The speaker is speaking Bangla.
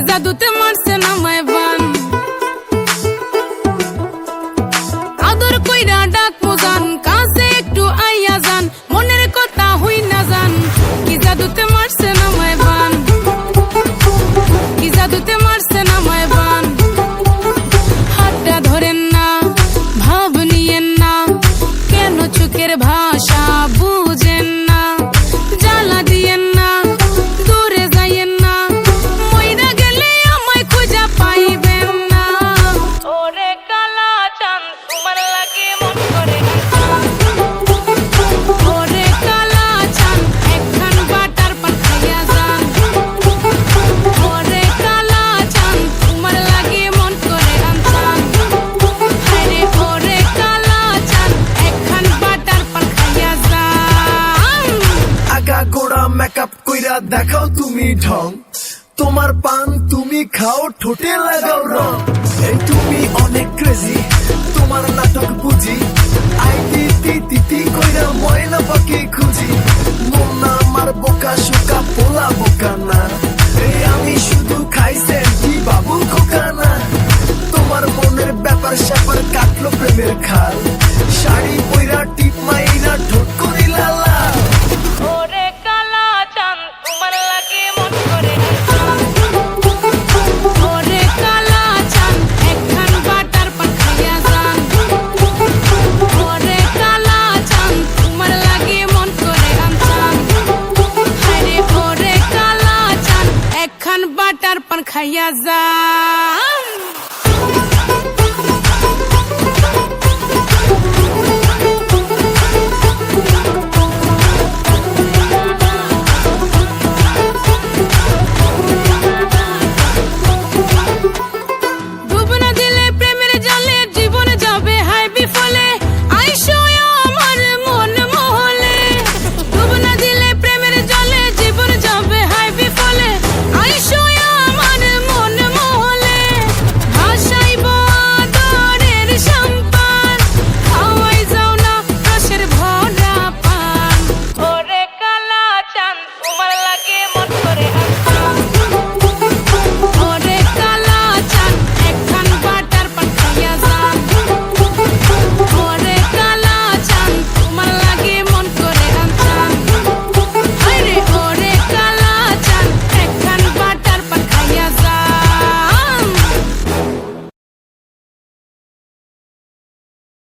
জাদুতে মারছে নামায় বান আদর কইরা ডাক মোজান কাছে একটু আইয়া যান মনের কথা হই না যান কি জাদুতে মারছে নামায় বান কি জাদুতে মারছে নামায় বান হাতটা ধরেন না ভাব নিয়েন না কেন চোখের ভাষা বুঝেন মেকআপ কইরা দেখাও তুমি ঢং। তোমার পান তুমি খাও, ঠোঁটে লাগাও রং। এই তুমি অনেক ক্রেজি তোমার নাটক বুঝি। আই তিতি তিতি কইরা ময়না পাখি খুঁজি। মন আমার বোকা, শোকা, পোলা বোকা না। এই আমি শুধু খাই সেন্টি বাবু খোকা না। তোমার মনের ব্যাপার স্যাপার কাটলো প্রেমের খাল। শাড়ি Hayazah.